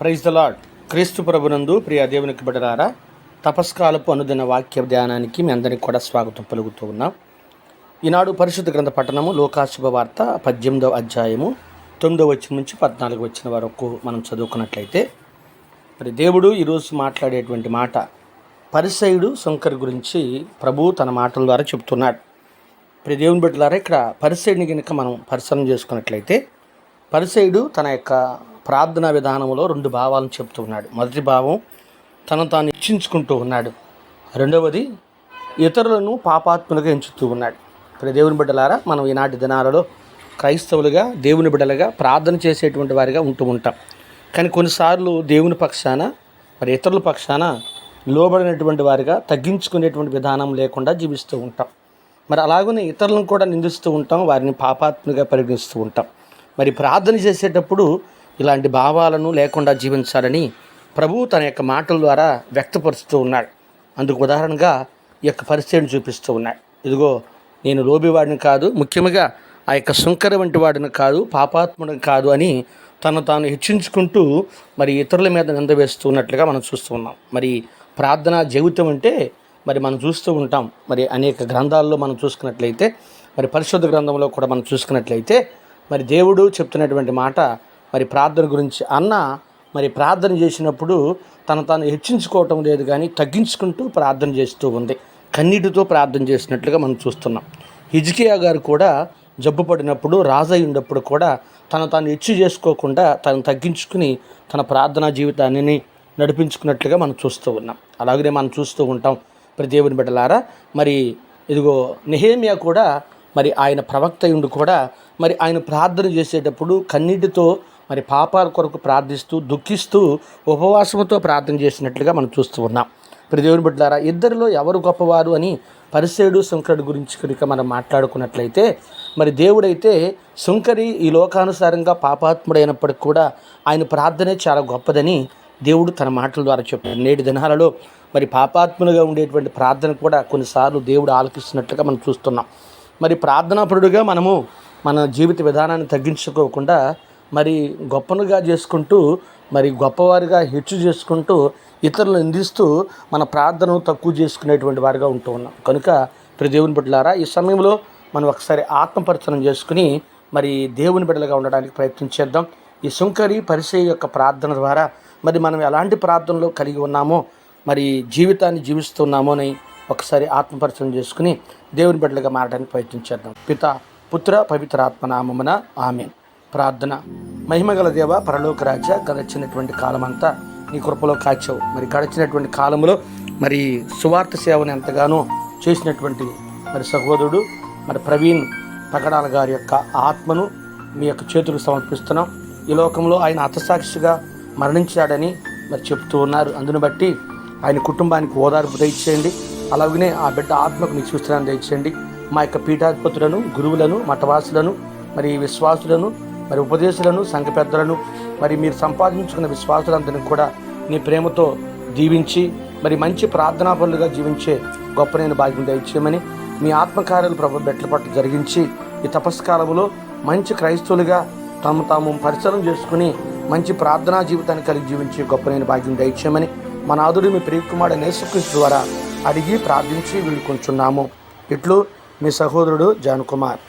Praise the lord క్రీస్తు ప్రభునందు ప్రియ దేవునికి బిడ్డలారా తపస్కాలపు అనుదిన వాక్య ధ్యానానికి మీ అందరికి కూడా స్వాగతం పలుకుతూ ఉన్నాం. ఈనాడు పరిశుద్ధ గ్రంథ పట్టణము లోకాశుభ వార్త పద్దెనిమిదవ అధ్యాయము తొమ్మిదవ వచ్చిన నుంచి పద్నాలుగు వచ్చిన వరకు మనం చదువుకున్నట్లయితే మరి దేవుడు ఈరోజు మాట్లాడేటువంటి మాట పరిసయుడు శంకర్ గురించి ప్రభు తన మాటల ద్వారా చెప్తున్నాడు ఇప్పుడు దేవుని బిడ్డలారా ఇక్కడ పరిసయుడిని కనుక మనం పరిశీలన చేసుకున్నట్లయితే పరిసయుడు తన యొక్క ప్రార్థనా విధానంలో రెండు భావాలను చెప్తూ ఉన్నాడు. మొదటి భావం తను తాను ఇచ్చించుకుంటూ ఉన్నాడు. రెండవది ఇతరులను పాపాత్ములుగా ఎంచుతూ ఉన్నాడు. ఇప్పుడు దేవుని బిడ్డలారా మనం ఈనాటి దినాలలో క్రైస్తవులుగా దేవుని బిడ్డలుగా ప్రార్థన చేసేటువంటి వారిగా ఉంటూ ఉంటాం. కానీ కొన్నిసార్లు దేవుని పక్షాన మరి ఇతరుల పక్షాన లోబడినటువంటి వారిగా తగ్గించుకునేటువంటి విధానం లేకుండా జీవిస్తూ ఉంటాం. మరి అలాగనే ఇతరులను కూడా నిందిస్తూ ఉంటాం వారిని పాపాత్మగా పరిగణిస్తూ ఉంటాం. మరి ప్రార్థన చేసేటప్పుడు ఇలాంటి భావాలను లేకుండా జీవించాలని ప్రభువు తన యొక్క మాటల ద్వారా వ్యక్తపరుస్తూ ఉన్నాడు. అందుకు ఉదాహరణగా ఈ యొక్క పరిస్థితిని చూపిస్తూ ఉన్నాడు. ఇదిగో నేను లోబివాడిని కాదు ముఖ్యంగా ఆ యొక్క శుంకర వంటి వాడిని కాదు పాపాత్ముడిని కాదు అని తను తాను హెచ్చించుకుంటూ మరి ఇతరుల మీద నింద ఉన్నట్లుగా మనం చూస్తూ ఉన్నాం. మరి ప్రార్థనా జీవితం అంటే మరి మనం చూస్తూ ఉంటాం. మరి అనేక గ్రంథాల్లో మనం చూసుకున్నట్లయితే మరి పరిశుద్ధ గ్రంథంలో కూడా మనం చూసుకున్నట్లయితే మరి దేవుడు చెప్తున్నటువంటి మాట మరి ప్రార్థన గురించి అన్న మరి ప్రార్థన చేసినప్పుడు తను తాను హెచ్చించుకోవటం లేదు కానీ తగ్గించుకుంటూ ప్రార్థన చేస్తూ ఉంది. కన్నీటితో ప్రార్థన చేసినట్లుగా మనం చూస్తున్నాం. హిజ్కియా గారు కూడా జబ్బు పడినప్పుడు రాజై ఉన్నప్పుడు కూడా తను తాను హెచ్చు చేసుకోకుండా తను తగ్గించుకుని తన ప్రార్థనా జీవితాన్ని నడిపించుకున్నట్లుగా మనం చూస్తూ ఉన్నాం. అలాగనే మనం చూస్తూ ఉంటాం. ప్రతి దేవుని బిడ్డలారా మరి ఇదిగో నెహేమియా కూడా మరి ఆయన ప్రవక్త ఉండి కూడా మరి ఆయన ప్రార్థన చేసేటప్పుడు కన్నీటితో మరి పాపాల కొరకు ప్రార్థిస్తూ దుఃఖిస్తూ ఉపవాసంతో ప్రార్థన చేసినట్లుగా మనం చూస్తూ ఉన్నాం. ప్రతి దేవుని ఇద్దరిలో ఎవరు గొప్పవారు అని పరిసేడు శంకరుడు గురించి కనుక మనం మాట్లాడుకున్నట్లయితే మరి దేవుడైతే శంకరి ఈ లోకానుసారంగా పాపాత్ముడైనప్పటికి కూడా ఆయన ప్రార్థనే చాలా గొప్పదని దేవుడు తన మాటల ద్వారా చెప్పాడు. నేటి దినాలలో మరి పాపాత్ములుగా ఉండేటువంటి ప్రార్థన కూడా కొన్నిసార్లు దేవుడు ఆలకిస్తున్నట్లుగా మనం చూస్తున్నాం. మరి ప్రార్థనాపరుడుగా మనము మన జీవిత విధానాన్ని తగ్గించుకోకుండా మరి గొప్పనుగా చేసుకుంటూ మరి గొప్పవారిగా హెచ్చు చేసుకుంటూ ఇతరులను నిందిస్తూ మన ప్రార్థనను తక్కువ చేసుకునేటువంటి వారిగా ఉంటూ ఉన్నాం. కనుక ప్రతి దేవుని బిడ్డలారా ఈ సమయంలో మనం ఒకసారి ఆత్మపరిచయం చేసుకుని మరి దేవుని బిడ్డలుగా ఉండడానికి ప్రయత్నం చేద్దాం. ఈ సుంకరి పరిచయ యొక్క ప్రార్థన ద్వారా మరి మనం ఎలాంటి ప్రార్థనలు కలిగి ఉన్నామో మరి జీవితాన్ని జీవిస్తున్నామో అని ఒకసారి ఆత్మపరిచయం చేసుకుని దేవుని బిడ్డలుగా మారడానికి ప్రయత్నం చేద్దాం. పిత పుత్ర పవిత్ర ఆత్మనామమున ఆమె ప్రార్థన. మహిమగల దేవ పరలోక రాజ గడచినటువంటి కాలమంతా నీ కృపలో కాచావు. మరి గడిచినటువంటి కాలంలో మరి సువార్త సేవను ఎంతగానో చేసినటువంటి మరి సహోదరుడు మరి ప్రవీణ్ పగడాల గారి యొక్క ఆత్మను మీ యొక్క చేతులకు సమర్పిస్తున్నాం. ఈ లోకంలో ఆయన హతసాక్షిగా మరణించాడని మరి చెప్తూ ఉన్నారు. అందును బట్టి ఆయన కుటుంబానికి ఓదార్పు దయచేయండి. అలాగనే ఆ బిడ్డ ఆత్మకు నిశ్చిస్తున్నాను దయచేయండి. మా యొక్క పీఠాధిపతులను గురువులను మఠవాసులను మరి విశ్వాసులను మరి ఉపదేశులను సంఘ పెద్దలను మరి మీరు సంపాదించుకున్న విశ్వాసులందరినీ కూడా నీ ప్రేమతో దీవించి మరి మంచి ప్రార్థనా పనులుగా జీవించే గొప్ప నేను భాగ్యం దయచేయమని మీ ఆత్మకార్యాలు ప్రభు బెట్ల పట్టు జరిగించి ఈ తపస్కాలంలో మంచి క్రైస్తవులుగా తాము తాము పరిచయం చేసుకుని మంచి ప్రార్థనా జీవితాన్ని కలిగి జీవించే గొప్ప నేను భాగ్యం దయచేయమని మన ఆదుడు మీ ప్రియకుమారుడు నేసుకృష్ణ ద్వారా అడిగి ప్రార్థించి వీళ్ళు కొంచున్నాము ఇట్లు మీ సహోదరుడు జాన్ కుమార్.